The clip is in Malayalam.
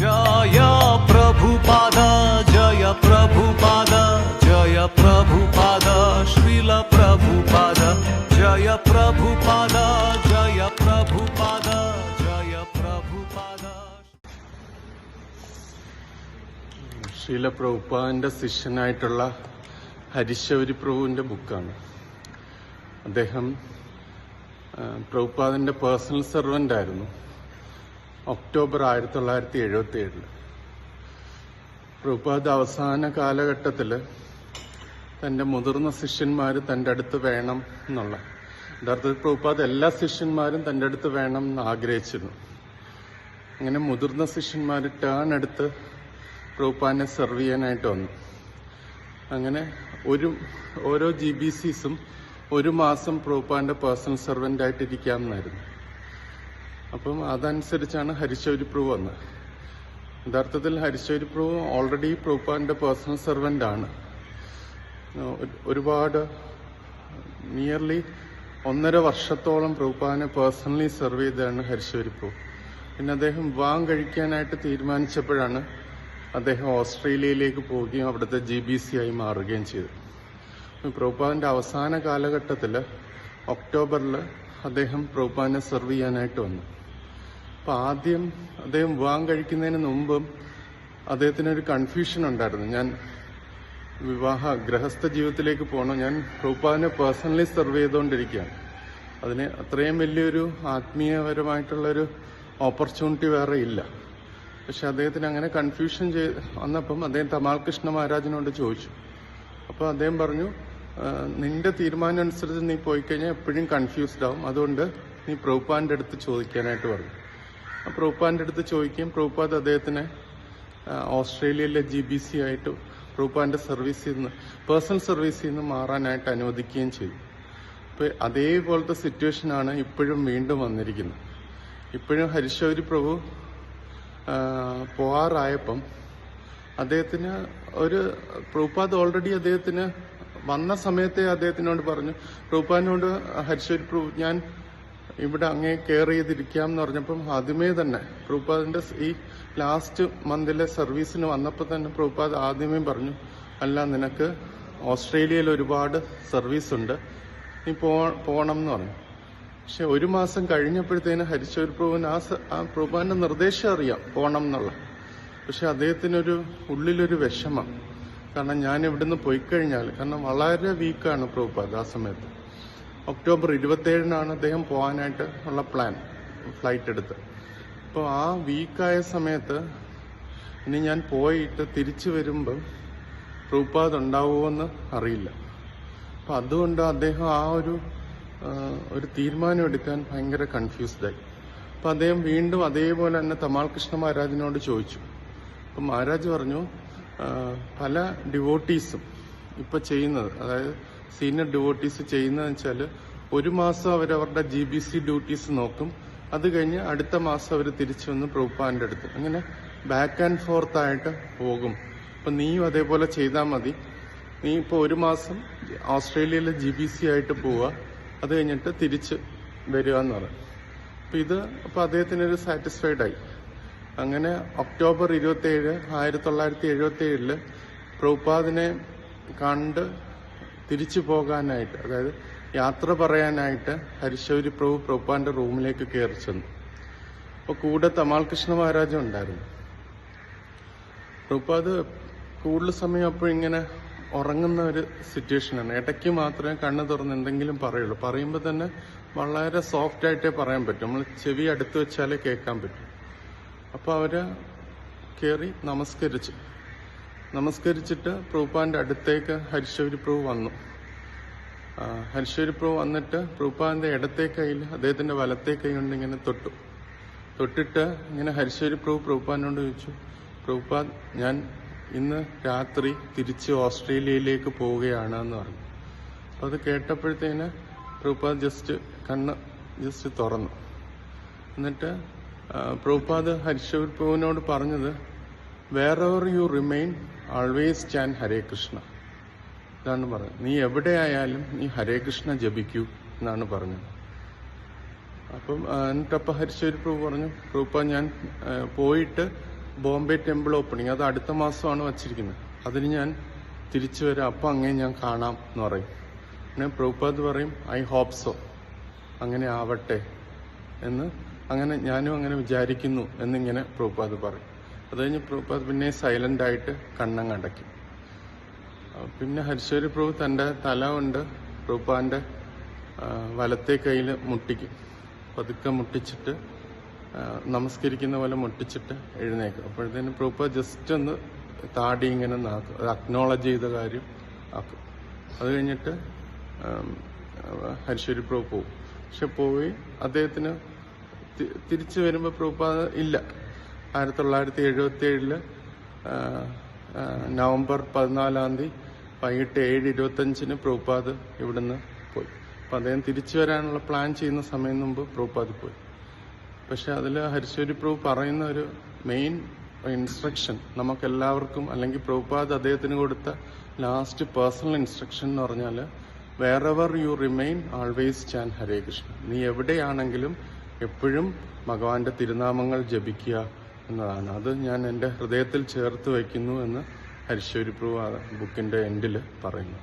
ജയ ജയ ജയ ശ്രീല പ്രഭുപാദ ജയ ജയ ജയ ശിഷ്യനായിട്ടുള്ള ഹരിശവരി പ്രഭുവിന്റെ ബുക്കാണ്. അദ്ദേഹം പ്രഭുപാദിന്റെ പേഴ്സണൽ സെർവന്റ് ആയിരുന്നു ഒക്ടോബർ ആയിരത്തി തൊള്ളായിരത്തി എഴുപത്തി ഏഴിൽ പ്രഭുപാദ് അവസാന കാലഘട്ടത്തിൽ തന്റെ മുതിർന്ന ശിഷ്യന്മാർ തന്റെ അടുത്ത് വേണം എന്നുള്ള. യഥാർത്ഥത്തിൽ പ്രഭുപാദ് എല്ലാ ശിഷ്യന്മാരും തന്റെ അടുത്ത് വേണം എന്ന് ആഗ്രഹിച്ചിരുന്നു. അങ്ങനെ മുതിർന്ന ശിഷ്യന്മാർ ടേൺ എടുത്ത് പ്രഭുപാദിനെ സെർവ് ചെയ്യാനായിട്ട് വന്നു. അങ്ങനെ ഒരു ഓരോ ജി ബി സിസും ഒരു മാസം പ്രഭുപാദിന്റെ പേഴ്സണൽ ഇരിക്കാമെന്നായിരുന്നു അപ്പം അതനുസരിച്ചാണ് ഹരിശൗരി പ്രഭു വന്നത് യഥാർത്ഥത്തിൽ ഹരിശൗരി പ്രഭു ഓൾറെഡി പ്രഭുപാദിന്റെ പേഴ്സണൽ സെർവന്റ് ആണ്. ഒരുപാട് നിയർലി ഒന്നര വർഷത്തോളം പ്രഭുപാദിനെ പേഴ്സണലി സെർവ് ചെയ്തതാണ് ഹരിശൗരി പ്രഭു പിന്നെ അദ്ദേഹം വിവാഹം കഴിക്കാനായിട്ട് തീരുമാനിച്ചപ്പോഴാണ് അദ്ദേഹം ഓസ്ട്രേലിയയിലേക്ക് പോവുകയും അവിടുത്തെ ജി ബി സി ആയി മാറുകയും ചെയ്തു പ്രഭുപാദിന്റെ അവസാന കാലഘട്ടത്തിൽ ഒക്ടോബറിൽ അദ്ദേഹം പ്രഭുപാദിനെ സെർവ് ചെയ്യാനായിട്ട് വന്നു. അപ്പൊ ആദ്യം അദ്ദേഹം വിവാഹം കഴിക്കുന്നതിന് മുമ്പും അദ്ദേഹത്തിനൊരു കൺഫ്യൂഷൻ ഉണ്ടായിരുന്നു. ഞാൻ വിവാഹ ഗൃഹസ്ഥ ജീവിതത്തിലേക്ക് പോകണം. ഞാൻ പ്രഭുപാദിനെ പേഴ്സണലി സെർവ് ചെയ്തുകൊണ്ടിരിക്കുകയാണ്. അതിന് അത്രയും വലിയൊരു ആത്മീയപരമായിട്ടുള്ളൊരു ഓപ്പർച്യൂണിറ്റി വേറെ ഇല്ല. പക്ഷെ അദ്ദേഹത്തിന് അങ്ങനെ കൺഫ്യൂഷൻ ചെയ്ത് വന്നപ്പം അദ്ദേഹം തമാൽ കൃഷ്ണ മഹാരാജിനോട് ചോദിച്ചു. അപ്പോൾ അദ്ദേഹം പറഞ്ഞു "ആ, നിന്റെ തീരുമാനം അനുസരിച്ച് നീ പോയി കഴിഞ്ഞാൽ എപ്പോഴും കൺഫ്യൂസ്ഡ് ആവും. അതുകൊണ്ട് നീ പ്രഭുപ്പാന്റെ അടുത്ത് ചോദിക്കാനായിട്ട് പറഞ്ഞു ആ പ്രഭുപാന്റെ അടുത്ത് ചോദിക്കുകയും പ്രഭുപാദ് അദ്ദേഹത്തിനെ ഓസ്ട്രേലിയയിലെ ജി ബി സി ആയിട്ട് പ്രഭുപ്പാന്റെ സർവീസിൽ നിന്ന് പേഴ്സണൽ സർവീസിൽ നിന്ന് മാറാനായിട്ട് അനുവദിക്കുകയും ചെയ്തു. അപ്പോൾ അതേപോലത്തെ സിറ്റുവേഷനാണ് ഇപ്പോഴും വീണ്ടും വന്നിരിക്കുന്നത്. ഇപ്പോഴും ഹരിശൗരി പ്രഭു പോവാറായപ്പം അദ്ദേഹത്തിന് ഒരു പ്രഭുപാദ് ഓൾറെഡി അദ്ദേഹത്തിന് വന്ന സമയത്തെ അദ്ദേഹത്തിനോട് പറഞ്ഞു പ്രഭുപാദിനോട് ഹരിശ്വരി പ്രഭു ഞാൻ ഇവിടെ അങ്ങേ കെയർ ചെയ്തിരിക്കാം എന്ന് പറഞ്ഞപ്പം ആദ്യമേ തന്നെ പ്രഭുപാദിന്റെ ഈ ലാസ്റ്റ് മന്തിലെ സർവീസിന് വന്നപ്പോൾ തന്നെ പ്രഭുപാദ് ആദ്യമേ പറഞ്ഞു അല്ല നിനക്ക് ഓസ്ട്രേലിയയിൽ ഒരുപാട് സർവീസ് ഉണ്ട് നീ പോകണം എന്ന് പറഞ്ഞു. പക്ഷെ ഒരു മാസം കഴിഞ്ഞപ്പോഴത്തേന് ഹരിശ്വരി പ്രഭുവിന് ആ ആ നിർദ്ദേശം അറിയാം പോകണം എന്നുള്ള പക്ഷെ അദ്ദേഹത്തിനൊരു ഉള്ളിലൊരു വിഷമം. കാരണം ഞാൻ ഇവിടുന്ന് പോയി കഴിഞ്ഞാൽ കാരണം വളരെ വീക്കാണ് പ്രഭുപാദ് ആ സമയത്ത്. ഒക്ടോബർ ഇരുപത്തേഴിനാണ് അദ്ദേഹം പോകാനായിട്ട് ഉള്ള പ്ലാൻ ഫ്ലൈറ്റ് എടുത്ത്. അപ്പോൾ ആ വീക്കായ സമയത്ത് ഇനി ഞാൻ പോയിട്ട് തിരിച്ചു വരുമ്പം പ്രഭുപാദ് ഉണ്ടാവുമെന്ന് അറിയില്ല. അപ്പം അതുകൊണ്ട് അദ്ദേഹം ആ ഒരു ഒരു തീരുമാനം എടുക്കാൻ ഭയങ്കര കൺഫ്യൂസ്ഡായി അപ്പം അദ്ദേഹം വീണ്ടും അതേപോലെ തന്നെ തമാൽ കൃഷ്ണ മഹാരാജിനോട് ചോദിച്ചു. അപ്പം മഹാരാജ് പറഞ്ഞു പല ഡിവോട്ടീസും ഇപ്പൊ ചെയ്യുന്നത്. അതായത് സീനിയർ ഡിവോട്ടീസ് ചെയ്യുന്നതെന്ന് വെച്ചാൽ ഒരു മാസം അവരവരുടെ ജി ബി സി ഡ്യൂട്ടീസ് നോക്കും. അത് കഴിഞ്ഞ് അടുത്ത മാസം അവർ തിരിച്ചു വന്ന് പ്രൂപ്പാന്റെ അടുത്ത്. അങ്ങനെ ബാക്ക് ആൻഡ് ഫോർത്ത് ആയിട്ട് പോകും. അപ്പൊ നീയും അതേപോലെ ചെയ്താൽ മതി. നീ ഇപ്പോൾ ഒരു മാസം ഓസ്ട്രേലിയയിലെ ജി ബി സി ആയിട്ട് പോവുക അത് കഴിഞ്ഞിട്ട് തിരിച്ച് വരിക എന്ന് പറയും അപ്പം ഇത് അപ്പം അദ്ദേഹത്തിനൊരു സാറ്റിസ്ഫൈഡ് ആയി. അങ്ങനെ ഒക്ടോബർ ഇരുപത്തി ഏഴ് ആയിരത്തി തൊള്ളായിരത്തി എഴുപത്തി ഏഴിൽ പ്രഭുപാദിനെ കണ്ട് തിരിച്ചു പോകാനായിട്ട് അതായത് യാത്ര പറയാനായിട്ട് ഹരിശൗരി പ്രഭു പ്രഭുപാന്റെ റൂമിലേക്ക് കയറി ചെന്നു. അപ്പൊ കൂടെ തമാൽ കൃഷ്ണ മഹാരാജും ഉണ്ടായിരുന്നു. പ്രഭുപാദ് കൂടുതൽ സമയം അപ്പോൾ ഇങ്ങനെ ഉറങ്ങുന്ന ഒരു സിറ്റുവേഷനാണ്. ഇടയ്ക്ക് മാത്രമേ കണ്ണ് തുറന്ന് എന്തെങ്കിലും പറയുള്ളൂ. പറയുമ്പോൾ തന്നെ വളരെ സോഫ്റ്റ് ആയിട്ടേ പറയാൻ പറ്റും. നമ്മൾ ചെവി അടുത്ത് വെച്ചാലേ കേൾക്കാൻ പറ്റും. അപ്പോൾ അവർ കയറി നമസ്കരിച്ചു. നമസ്കരിച്ചിട്ട് പ്രൂപ്പാന്റെ അടുത്തേക്ക് ഹരിശൗരി പ്രഭു വന്നു. ഹരിശൗരി പ്രഭു വന്നിട്ട് പ്രൂപ്പാന്റെ ഇടത്തെ കയ്യിൽ അദ്ദേഹത്തിന്റെ വലത്തെ കൈ കൊണ്ട് ഇങ്ങനെ തൊട്ടു. തൊട്ടിട്ട് ഇങ്ങനെ ഹരിശൗരി പ്രഭു പ്രൂപ്പാനോട് ചോദിച്ചു പ്രൂപ്പാൻ ഞാൻ ഇന്ന് രാത്രി തിരിച്ച് ഓസ്ട്രേലിയയിലേക്ക് പോവുകയാണ് എന്ന് പറഞ്ഞു. അപ്പോൾ അത് കേട്ടപ്പോഴത്തേന് പ്രൂപ്പാ ജസ്റ്റ് കണ്ണ് ജസ്റ്റ് തുറന്നു. എന്നിട്ട് പ്രഭുപാദ് ഹരിശൗരി പ്രഭുവിനോട് പറഞ്ഞത് wherever you remain always chant Hare Krishna ഇതാണ് പറഞ്ഞത്. നീ എവിടെയായാലും നീ ഹരേ കൃഷ്ണ ജപിക്കൂ എന്നാണ് പറഞ്ഞത്. അപ്പം എന്നിട്ടപ്പം ഹരിശ്വരി പ്രഭു പറഞ്ഞു പ്രഭുപ്പ ഞാൻ പോയിട്ട് ബോംബെ ടെമ്പിൾ ഓപ്പണിങ് അത് അടുത്ത മാസമാണ് വച്ചിരിക്കുന്നത്. അതിന് ഞാൻ തിരിച്ചു വരാം. അപ്പം അങ്ങനെ ഞാൻ കാണാം എന്ന് പറയും. പിന്നെ പ്രഭുപാദ് പറയും ഐ ഹോപ്പ് സോ. അങ്ങനെ ആവട്ടെ എന്ന് അങ്ങനെ ഞാനും അങ്ങനെ വിചാരിക്കുന്നു എന്നിങ്ങനെ പ്രഭുപാദ് പറയും. അത് കഴിഞ്ഞ് പ്രഭുപാദ് പിന്നെ സൈലന്റ് ആയിട്ട് കണ്ണം അടയ്ക്കും. പിന്നെ ഹരിശ്വരി പ്രഭു തന്റെ തല കൊണ്ട് പ്രഭുപാന്റെ വലത്തെ കയ്യിൽ മുട്ടിക്കും. പതുക്കെ മുട്ടിച്ചിട്ട് നമസ്കരിക്കുന്ന പോലെ മുട്ടിച്ചിട്ട് എഴുന്നേക്കും. അപ്പോഴത്തേന് പ്രഭുപാദ് ജസ്റ്റ് ഒന്ന് താടി ഇങ്ങനെ നാക്കും. അത് അക്നോളജ് ചെയ്ത കാര്യം ആക്കും. അത് കഴിഞ്ഞിട്ട് ഹരിശ്വരി പ്രഭു പോവും. പക്ഷെ പോയി അദ്ദേഹത്തിന് തിരിച്ചു വരുമ്പോൾ പ്രഭുപാദ് ഇല്ല. ആയിരത്തി തൊള്ളായിരത്തി എഴുപത്തി ഏഴിൽ നവംബർ പതിനാലാം തീയതി വൈകിട്ട് ഏഴ് ഇരുപത്തഞ്ചിന് പ്രഭുപാദ് ഇവിടുന്ന് പോയി. അപ്പം അദ്ദേഹം തിരിച്ചു വരാനുള്ള പ്ലാൻ ചെയ്യുന്ന സമയം മുമ്പ് പ്രഭുപാദ് പോയി. പക്ഷെ അതിൽ ഹരിശ്വരി പ്രഭു പറയുന്ന ഒരു മെയിൻ ഇൻസ്ട്രക്ഷൻ നമുക്കെല്ലാവർക്കും അല്ലെങ്കിൽ പ്രഭുപാദ് അദ്ദേഹത്തിന് കൊടുത്ത ലാസ്റ്റ് പേഴ്സണൽ ഇൻസ്ട്രക്ഷൻ എന്ന് പറഞ്ഞാൽ wherever you remain always chant Hare Krishna. നീ എവിടെയാണെങ്കിലും എപ്പോഴും ഭഗവാന്റെ തിരുനാമങ്ങൾ ജപിക്കുക എന്നതാണ്. അത് ഞാൻ എന്റെ ഹൃദയത്തിൽ ചേർത്ത് വയ്ക്കുന്നു എന്ന് ഹരിശ്വരി പ്രഭു ആ ബുക്കിന്റെ എൻഡിൽ പറയുന്നു.